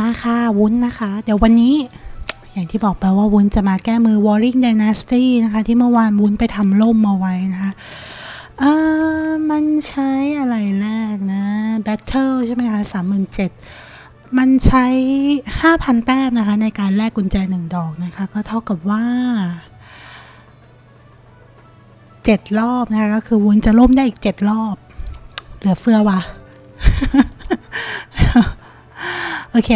มาค่ะ วุ้นนะคะ เดี๋ยววันนี้อย่างที่บอกไปว่าวุ้นจะมาแก้มือ Warring Dynasty นะคะ ที่เมื่อวานวุ้นไปทำล่มมาไว้นะคะเออมันใช้อะไรแรกนะ Battle ใช่ไหมคะสามหมื่นเจ็ดมันใช้ 5,000 แต้มนะคะ ในการแลกกุญแจหนึ่งดอกนะคะ ก็เท่ากับว่าเจ็ดรอบนะคะ ก็คือวุ้นจะล่มได้อีกเจ็ดรอบ เหลือเฟือว่ะ โอเค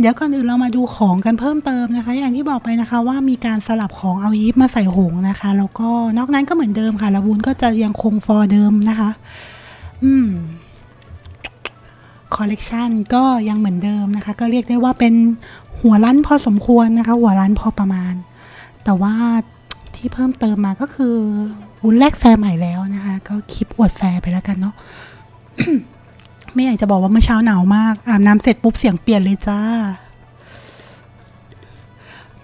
เดี๋ยวก่อนอื่นเรามาดูของกันเพิ่มเติมนะคะ อย่างที่บอกไปนะคะว่ามีการสลับของเอายีฟมาใส่หงนะคะ แล้วก็นอกนั้นก็เหมือนเดิมค่ะแล้ววุ้นก็จะยังคงฟอร์เดิมนะคะ อืมคอลเลกชันก็ยังเหมือนเดิมนะคะ ก็เรียกได้ว่าเป็นหัวรั้นพอสมควรนะคะ หัวรั้นพอประมาณ แต่ว่าที่เพิ่มเติมมาก็คือวุ้นแลกแฟร์ใหม่แล้วนะคะ ก็คลิปอวดแฟร์ไปแล้วกันเนาะ ไม่อยากจะบอกว่าเมื่อเช้าหนาวมาก อาบน้ำเสร็จปุ๊บเสียงเปลี่ยนเลยจ้า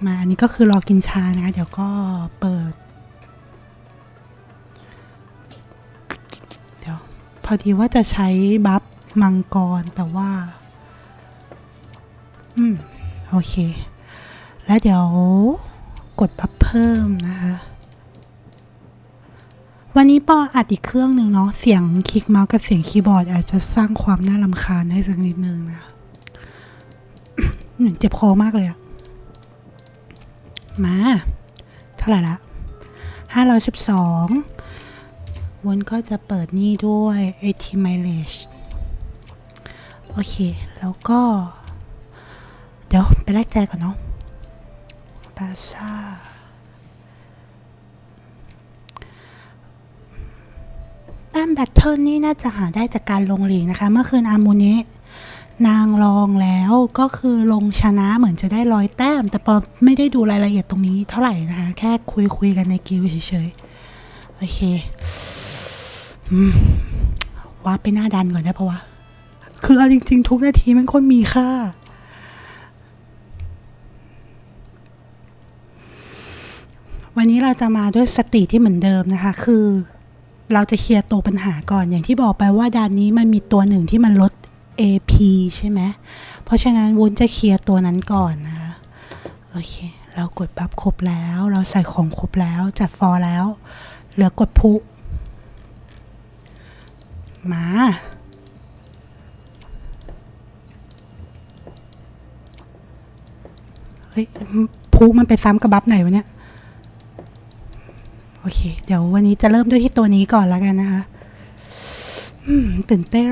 มาอันนี้ก็คือรอกินชานะคะ เดี๋ยวก็เปิด เดี๋ยว พอดีว่าจะใช้บัฟมังกรแต่ว่า อืม โอเค แล้วเดี๋ยวกดบัฟเพิ่มนะคะ วันนี้ปออัดอีกเครื่องหนึ่งเนาะ เสียงคลิกเมาส์กับเสียงคีย์บอร์ด อาจจะสร้างความน่ารำคาญให้สักนิดนึงนะเจ็บคอมากเลยอะมา เท่าไหร่ละห้าร้อยสิบสองวนก็จะเปิดนี่ด้วย AT mileage โอเค แล้วก็ เดี๋ยว ไปแลกใจก่อนเนาะบาชา แต้มแบตเทิลนี่น่าจะหาได้จากการลงหลีกนะคะ เมื่อคืนอามูนะนางลองแล้วก็คือลงชนะเหมือนจะได้ร้อยแต้ม แต่ปอไม่ได้ดูรายละเอียดตรงนี้เท่าไหร่นะคะ แค่คุยคุยกันในกิลด์เฉยๆ โอเคว่าไปหน้าดันก่อนได้ปะวะ คือเอาจริง ๆ ทุกนาทีมันคนมีค่าวันนี้เราจะมาด้วยสติที่เหมือนเดิมนะคะ คือ เราจะเคลียร์ตัวปัญหาก่อนอย่างที่บอกไปว่าด่านนี้มันมีตัวหนึ่งที่มันลด AP ใช่ไหมเพราะฉะนั้นวุ้นจะเคลียร์ตัวนั้นก่อนนะคะโอเค เรากดบัฟครบแล้ว เราใส่ของครบแล้ว จัดฟอร์แล้ว เหลือกดพุมาเฮ้ยพุมันไปซ้ำกับบัฟไหนวะเนี่ย เค เดี๋ยววันนี้จะเริ่มด้วยที่ตัวนี้ก่อนแล้วกันนะคะตื่นเต้น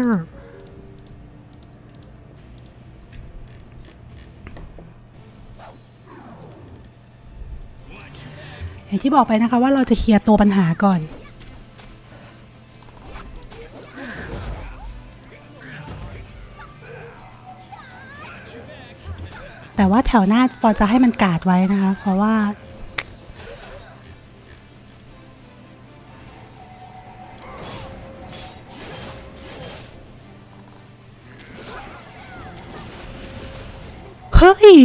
อย่างที่บอกไปนะคะว่าเราจะเคลียร์ตัวปัญหาก่อน แต่ว่าแถวหน้าปอจะให้มันกาดไว้นะคะ เพราะว่า ฮ้ย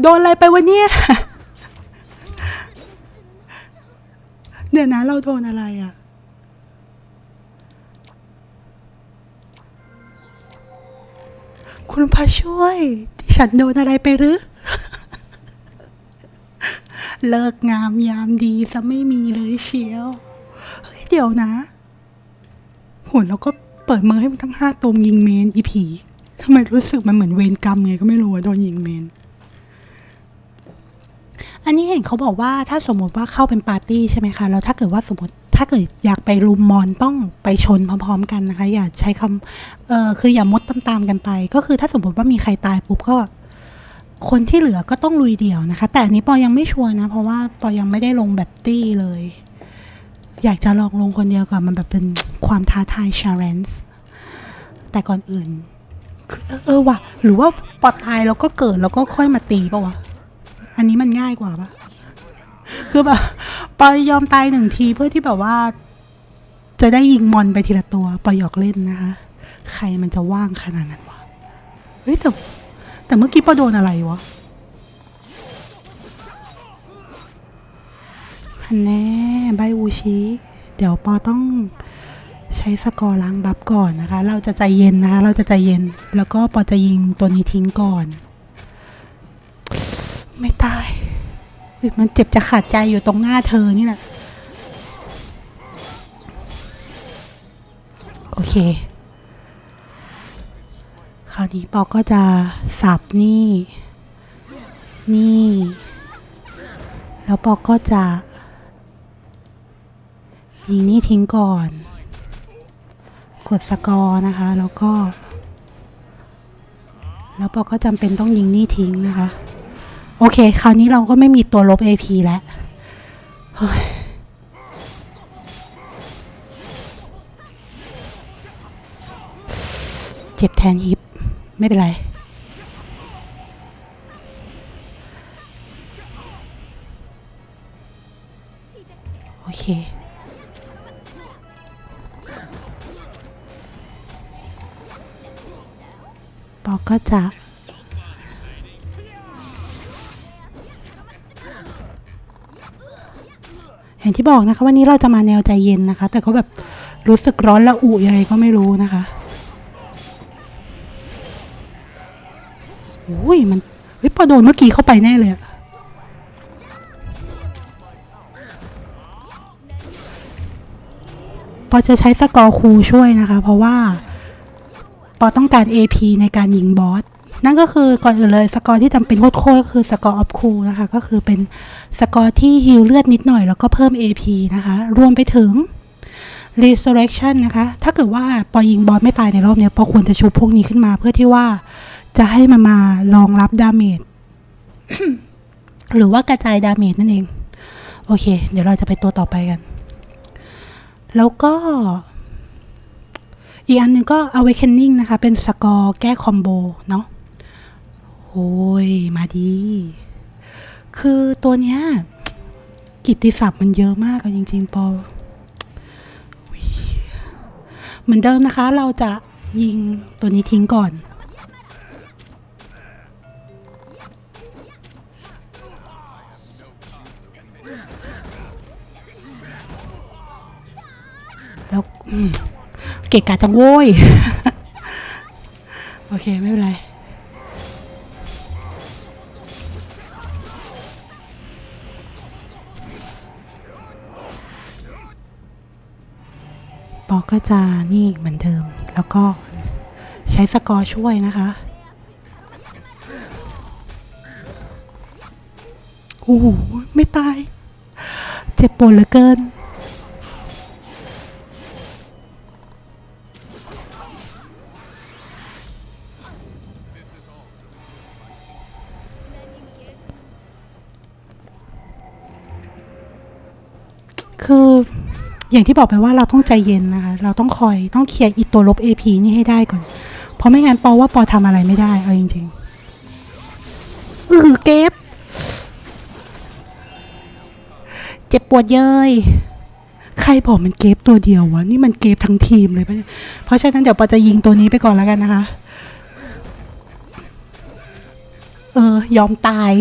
โดนอะไรไปวะเนี่ย เดี๋ยวนะเราโดนอะไรอะ่ะ คุณพระช่วย ฉันโดนอะไรไปหรือ เลิกงามยามดีซะไม่มีเลยเชียว เฮ้ย เดี๋ยวนะโหแล้วก็เปิดมือให้มันทั้งห้าตัวยิงเมนอีผี ทำไมรู้สึกมันเหมือนเวรกรรมไงก็ไม่รู้ว่าโดนยิงเมน อันนี้เห็นเขาบอกว่าถ้าสมมติว่าเข้าเป็นปาร์ตี้ใช่ไหมคะ แล้วถ้าเกิดว่าสมมติถ้าเกิดอยากไปรุมมอนต้องไปชนพร้อมๆกันนะคะ อย่าใช้คำเออคืออย่ามดตามๆกันไป ก็คือถ้าสมมติว่ามีใครตายปุ๊บก็คนที่เหลือก็ต้องลุยเดี่ยวนะคะ แต่อันนี้ปอยังไม่ชัวร์นะ เพราะว่าปอยังไม่ได้ลงแบบตี้เลย อยากจะลองลงคนเดียวก่อนมันแบบเป็นความท้าทาย challenge แต่ก่อนอื่น เออว่ะ หรือว่าปอตายแล้วก็เกิดแล้วก็ค่อยมาตีปะวะ อันนี้มันง่ายกว่าปะคือแบบปอยอมตายหนึ่งทีเพื่อที่แบบว่า จะได้ยิงมอนไปทีละตัวปอหยอกเล่นนะคะ ใครมันจะว่างขนาดนั้นวะเฮ้ยแต่แต่เมื่อกี้ปอโดนอะไรวะฮันแน่ใบวูชิเดี๋ยวปอต้อง ช้สกอร์ล้างบัฟก่อนนะคะ เราจะใจเย็นนะคะ เราจะใจเย็น แล้วก็ปอจะยิงตัวนี้ทิ้งก่อน ไม่ตายอุ๊ยมันเจ็บจะขาดใจอยู่ตรงหน้าเธอนี่แหละ โอเค คราวนี้ปอก็จะสับนี่ นี่ แล้วปอก็จะยิงนี่ทิ้งก่อน กดสกอร์นะคะ แล้วก็ แล้วปอก็จำเป็นต้องยิงนี่ทิ้งนะคะ โอเค คราวนี้เราก็ไม่มีตัวลบ AP แล้วเฮ้ยเจ็บแทนฮิป ไม่เป็นไร ก็จะอย่างที่บอกนะคะวันนี้เราจะมาแนวใจเย็นนะคะ แต่ก็แบบรู้สึกร้อนละอุยังไงก็ไม่รู้นะคะโอ้ยมันเฮ้ยพอโดนเมื่อกี้เข้าไปแน่เลยอะปอจะใช้สกอร์คูช่วยนะคะ เพราะว่า อต้องการ AP ในการยิงบอส นั่นก็คือก่อนอื่นเลยสกอร์ที่จำเป็นโคตรๆก็คือสกอร์ออฟคูลนะคะ ก็คือเป็นสกอร์ที่ฮิลเลือดนิดหน่อยแล้วก็เพิ่ม AP นะคะ รวมไปถึง resurrection นะคะ ถ้าเกิดว่าปอยิงบอสไม่ตายในรอบเนี้ยปอควรจะชุบพวกนี้ขึ้นมา เพื่อที่ว่าจะให้มันมารองรับดาเมจหรือว่ากระจายดาเมจนั่นเอง โอเค เดี๋ยวเราจะไปตัวต่อไปกัน แล้วก็ อีกอันหนึ่งก็ awakening นะคะ เป็นสกอร์แก้คอมโบเนาะโอ้ย มาดี คือตัวเนี้ย กิตติศัพท์มันเยอะมากอะจริง ๆ ปอเหมือนเดิมนะคะ เราจะยิงตัวนี้ทิ้งก่อน แล้วอืม เกะกะจังโว้ย โอเค ไม่เป็นไรปอก็จะนี่เหมือนเดิม แล้วก็ใช้สกอร์ช่วยนะคะโอ้โหไม่ตาย เจ็บปวดเหลือเกิน คืออย่างที่บอกไปว่าเราต้องใจเย็นนะคะ เราต้องคอยต้องเคลียร์อีตัวลบ AP นี่ให้ได้ก่อน เพราะไม่งั้นปอว่าปอทำอะไรไม่ได้เอาจริงๆอือเก็บ เจ็บปวดเย้ยใครบอกมันเก็บตัวเดียววะ นี่มันเก็บทั้งทีมเลยปะเนี่ยเพราะฉะนั้นเดี๋ยวปอจะยิงตัวนี้ไปก่อนแล้วกันนะคะ เออ ยอมตาย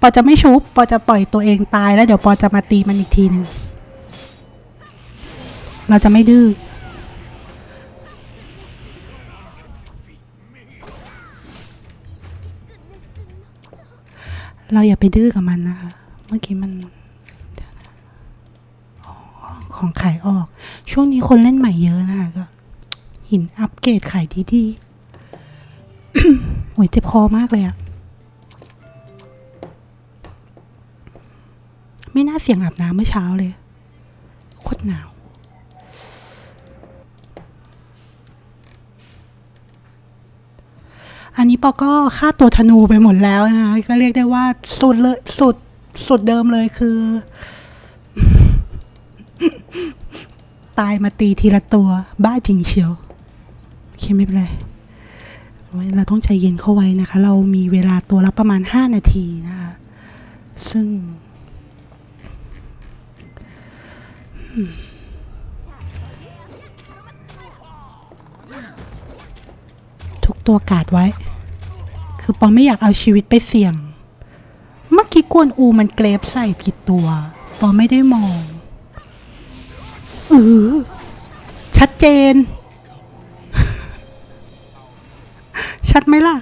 ปอจะไม่ชุบ ปอจะปล่อยตัวเองตายแล้วเดี๋ยวปอจะมาตีมันอีกทีหนึ่ง เราจะไม่ดื้อเราอย่าไปดื้อกับมันนะคะ เมื่อกี้มันของขายออก ช่วงนี้คนเล่นใหม่เยอะนะคะก็ หินอัปเกรดขายดีๆโอ้ยเจ็บคอมากเลยอะไม่น่าเสี่ยงอาบน้ำเมื่อเช้าเลย โคตรหนาว อันนี้ ปอก็ฆ่าตัวธนูไปหมดแล้วนะคะก็เรียกได้ว่าสุดเลยสุดสุดเดิมเลยคือ ตายมาตีทีละตัวบ้าจริงเชียวโอเคไม่เป็นไรเราต้องใจเย็นเข้าไว้นะคะ เรามีเวลาตัวละประมาณ 5 นาทีนะคะ ซึ่งทุกตัวกาดไว้ คือปอไม่อยากเอาชีวิตไปเสี่ยง เมื่อกี้กวนอูมันเกรฟใส่ผิดตัวปอไม่ได้มองเออชัดเจน ชัดไหมล่ะ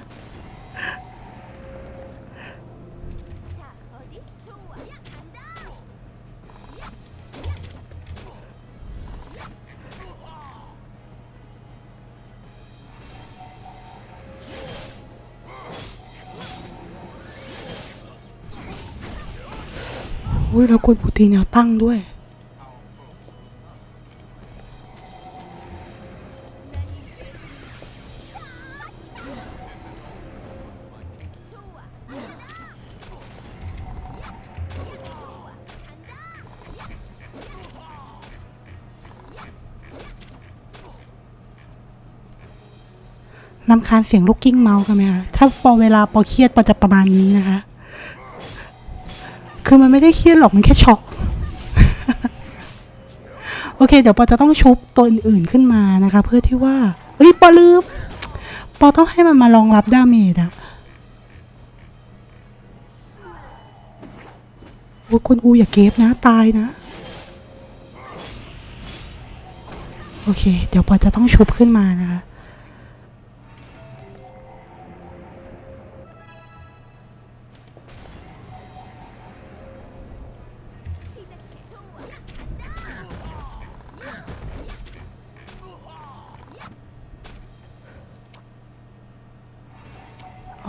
อุ้ยแล้วกวนอูตีแนวตั้งด้วยนำคาญเสียงลูกกิ้งเมาส์กันไหมคะ ถ้าปอเวลาปอเครียดปอจะประมาณนี้นะคะ คือมันไม่ได้เครียดหรอกมันแค่ช็อกโอเค เดี๋ยวปอจะต้องชุบตัวอื่นๆขึ้นมานะคะ เพื่อที่ว่า เอ้ยปอลืมปอต้องให้มันมารองรับดาเมจอะโอ้คุณอูอย่าเก็บนะ ตายนะ โอเค เดี๋ยวปอจะต้องชุบขึ้นมานะคะ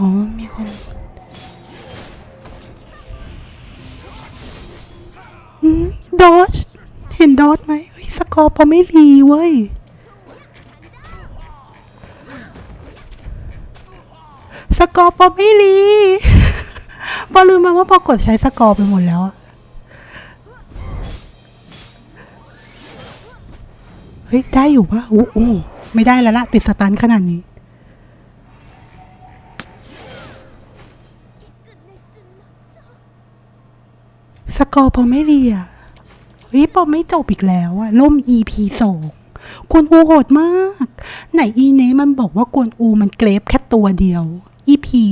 อ๋อ มีคนดอชเห็นดอชไหมเฮ้สกอร์พอไม่รีเว้ย สกอร์พอไม่รีปอลืมมาว่าปอกดใช้สกอร์ไปหมดแล้วอะเฮ้ย ได้อยู่ปะอู้อู้ไม่ได้แล้วละติดสตันขนาดนี้ กอพอไม่ดีอะเฮ้ยปอไม่จบอีกแล้วอะล่ม EP สองกวนอูโหดมาก ไหนอีเนมันบอกว่ากวนอูมันเกรฟแค่ตัวเดียว อีผี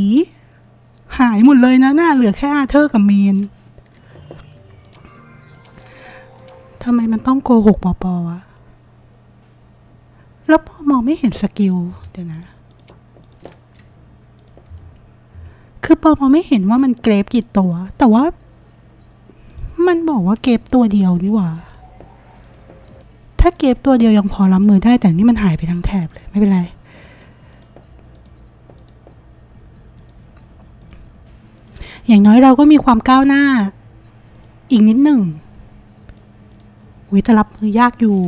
หายหมดเลยนะหน่าเหลือแค่อาเธอร์กับเมนทำไมมันต้องโกหกปอปอวะ แล้วปอมองไม่เห็นสกิล เดี๋ยวนะ คือปอมองไม่เห็นว่ามันเกรฟกี่ตัว แต่ว่า มันบอกว่าเก็บตัวเดียวนี่หว่า ถ้าเก็บตัวเดียวยังพอรับมือได้แต่นี่มันหายไปทั้งแถบเลย ไม่เป็นไร อย่างน้อยเราก็มีความก้าวหน้า อีกนิดหนึ่งอุ้ยแต่รับมือยากอยู่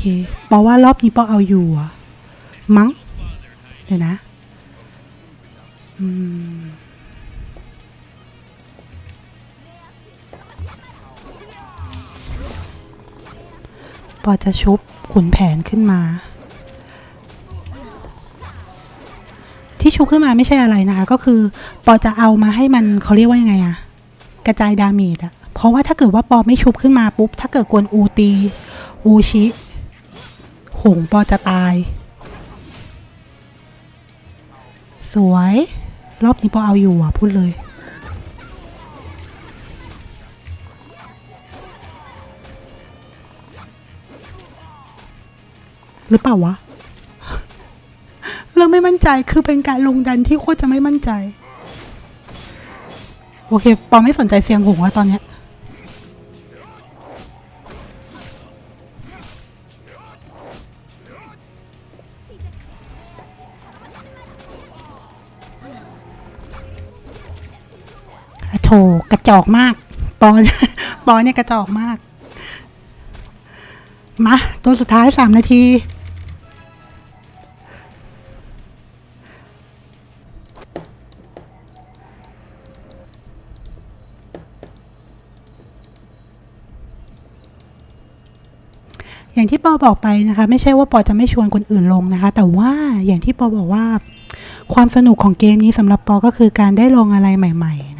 เคปอว่ารอบนี้ปอเอาอยู่อะมั้งเดี๋ยวนะอืมปอจะชุบขุนแผนขึ้นมา ที่ชุบขึ้นมาไม่ใช่อะไรนะคะ ก็คือปอจะเอามาให้มันเขาเรียกว่ายังไงอะกระจายดาเมจอะเพราะว่าถ้าเกิดว่าปอไม่ชุบขึ้นมาปุ๊บ ถ้าเกิดกวนอูตี อูชิ หงปอจะตาย สวย รอบนี้ปอเอาอยู่อะ พูดเลยหรือเปล่าวะ เราไม่มั่นใจ คือเป็นการลงดันที่โคตรจะไม่มั่นใจ โอเค ปอไม่สนใจเสียงหงแล้วตอนเนี้ย ถกระจอกมาก ปอนปอนเนี่ยกระจอกมาก มา ตัวสุดท้ายสามนาทีอย่างที่ปอบอกไปนะคะ ไม่ใช่ว่าปอจะไม่ชวนคนอื่นลงนะคะ แต่ว่าอย่างที่ปอบอกว่า ความสนุกของเกมนี้สำหรับปอก็คือการได้ลองอะไรใหม่ ๆ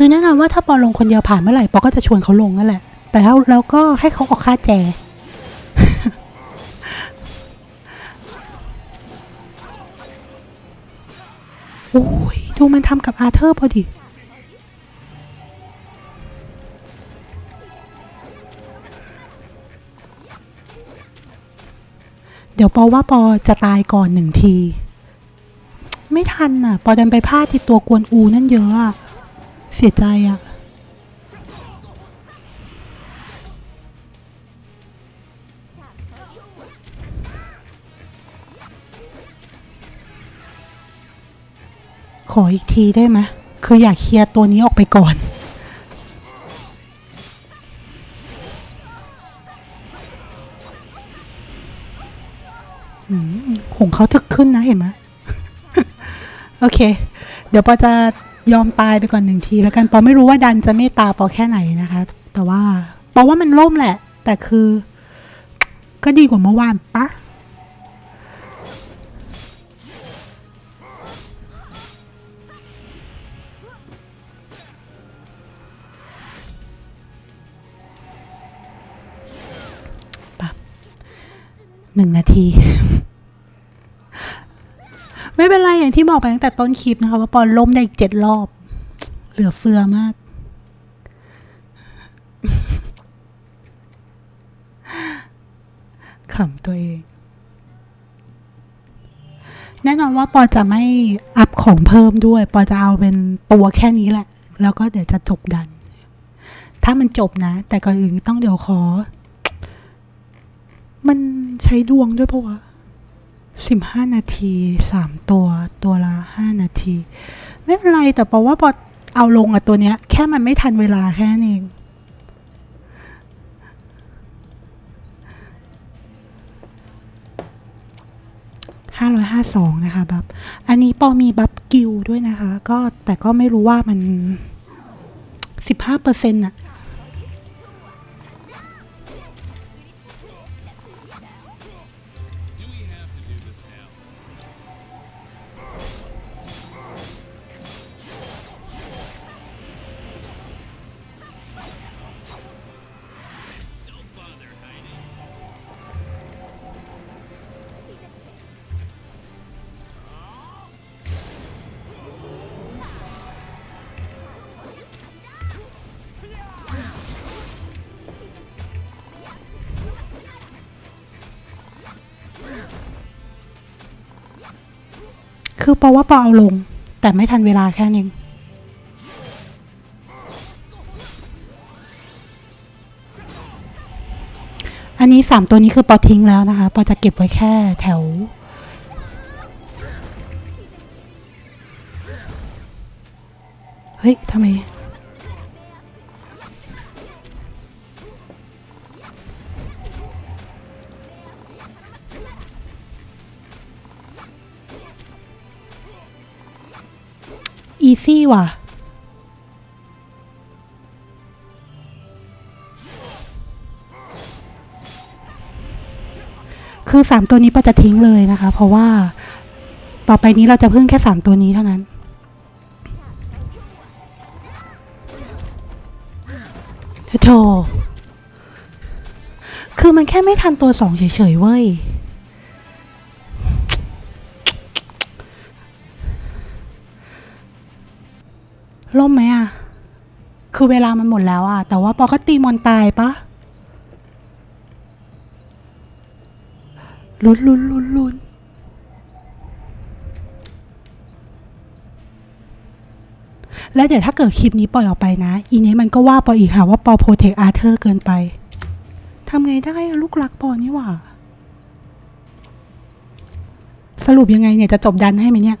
คือแนะนำว่าถ้าปอลงคนเดียวผ่านเมื่อไหร่ปอก็จะชวนเขาลงนั่นแหละ แต่แล้วเราก็ให้เขาออกค่าแจ โอ้ย ดูมันทำกับอาเธอร์พอดิเดี๋ยวปอว่าปอจะตายก่อนหนึ่งที ไม่ทันอะ ปอดันไปพลาดติดตัวกวนอูนั่นเยอะอะ เสียใจอะขออีกทีได้ไหมคืออยากเคลียร์ตัวนี้ออกไปก่อนอืมหงเขาถึกขึ้นนะเห็นไหมโอเค เดี๋ยวปอจะ ยอมตายไปก่อนหนึ่งทีแล้วกันปอไม่รู้ว่าดันจะเมตตาปอแค่ไหนนะคะ แต่ว่าปอว่ามันล่มแหละ แต่คือ ก็ดีกว่าเมื่อวานปะหนึ่งนาที ไม่เป็นไรอย่างที่บอกไปตั้งแต่ต้นคลิปนะคะ ว่าปอนล้มได้อีกเจ็ดรอบ เหลือเฟือมาก ขำตัวเอง แน่นอนว่าปอจะไม่อัพของเพิ่มด้วย ปอจะเอาเป็นตัวแค่นี้แหละ แล้วก็เดี๋ยวจะจบดัน ถ้ามันจบนะ แต่ก่อนอื่นต้องเดี๋ยวขอ มันใช้ดวงด้วยปะวะ สิบห้านาทีสามตัวตัวละห้านาที ไม่เป็นไรแต่ปอว่าปอเอาลงอะตัวเนี้ย แค่มันไม่ทันเวลาแค่นั้นเอง ห้าร้อยห้าสองนะคะบับ อันนี้ปอมีบับกิลด้วยนะคะ ก็แต่ก็ไม่รู้ว่ามันสิบห้าเปอร์เซ็นต์อะ คือปอว่าปอเอาลง แต่ไม่ทันเวลาแค่นึงอันนี้สามตัวนี้คือปอทิ้งแล้วนะคะ ปอจะเก็บไว้แค่แถว เฮ้ยทำไม อีซี่ว่ะ คือสามตัวนี้ปาจะทิ้งเลยนะคะ เพราะว่าต่อไปนี้เราจะพึ่งแค่สามตัวนี้เท่านั้น โธ่คือมันแค่ไม่ทันตัวสองเฉยๆเว้ย ล่มไหมอะคือเวลามันหมดแล้วอะแต่ว่าปอก็ตีมอนตายปะลุ้นลุ้นลุ้นลุ้นแล้วเดี๋ยวถ้าเกิดคลิปนี้ปล่อยออกไปนะ อีเนี้ยมันก็ว่าปออีกค่ะว่าปอโปรเทคอาร์เธอร์เกินไปทำไงได้อะลูกรักปอนี่หว่า สรุปยังไงเนี่ยจะจบดันให้ไหมเนี่ย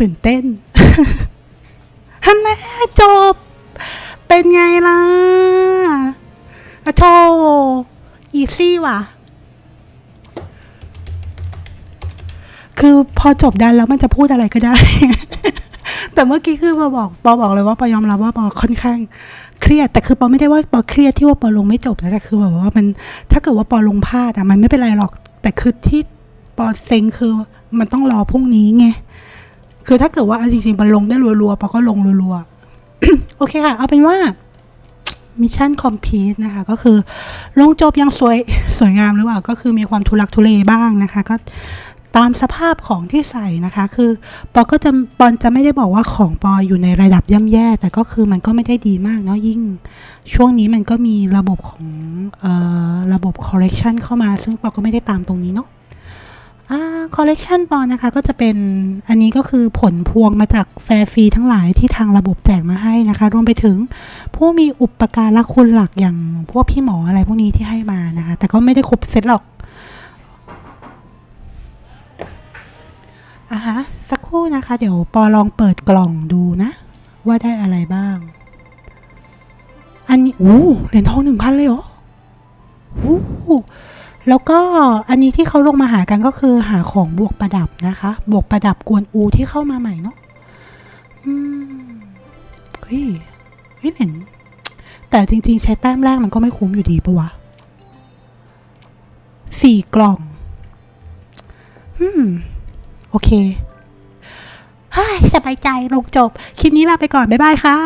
ตื่นเต้นฮันแน่จบ เป็นไงล่ะอะโชอีซี่ว่ะ คือพอจบดันแล้วมันจะพูดอะไรก็ได้ แต่เมื่อกี้คือปอบอกปอบอกเลยว่าปอยอมรับว่าปอค่อนข้าง เครียด แต่คือปอไม่ได้ว่าปอเครียดที่ว่าปอลงไม่จบนะแต่คือแบบว่ามัน ถ้าเกิดว่าปอลงพลาดอะมันไม่เป็นไรหรอก แต่คือที่ปอเซ็งคือมันต้องรอพรุ่งนี้ไง คือถ้าเกิดว่าจริงๆมันลงได้รัวๆปอก็ลงรัวๆโอเคค่ะ เอาเป็นว่ามิชชั่นคอมพลีทนะคะ ก็คือลงจบยังสวยสวยงามหรือเปล่า ก็คือมีความทุลักทุเลบ้างนะคะ ก็ตามสภาพของที่ใส่นะคะ คือปอก็จะปอนจะไม่ได้บอกว่าของปออยู่ในระดับย่ำแย่ แต่ก็คือมันก็ไม่ได้ดีมากเนาะยิ่ง ช่วงนี้มันก็มีระบบของออระบบ correction เข้ามา ซึ่งปอก็ไม่ได้ตามตรงนี้เนาะ อ่า correction ปอนะคะก็จะเป็นอันนี้ก็คือผลพวงมาจากแฟร์ฟรีทั้งหลายที่ทางระบบแจกมาให้นะคะ รวมไปถึงผู้มีอุปการะคุณหลักอย่างพวกพี่หมออะไรพวกนี้ที่ให้มานะคะ แต่ก็ไม่ได้ครบเซตหรอกอะฮะสักครู่นะคะ เดี๋ยวปอลองเปิดกล่องดูนะ ว่าได้อะไรบ้าง อันนี้โอ้เหรียญทองหนึ่งพันเลยเหรอโอ้ แล้วก็อันนี้ที่เขาลงมาหากันก็คือหาของบวกประดับนะคะ บวกประดับกวนอูที่เข้ามาใหม่เนาะอืมเฮ้ยเฮ้ยเหรียญแต่จริง ๆ ใช้แต้มแรกมันก็ไม่คุ้มอยู่ดีปะวะสี่กล่อง อืม โอเคเฮ้ยสบายใจลงจบ คลิปนี้ลาไปก่อน บ๊ายบายค่ะ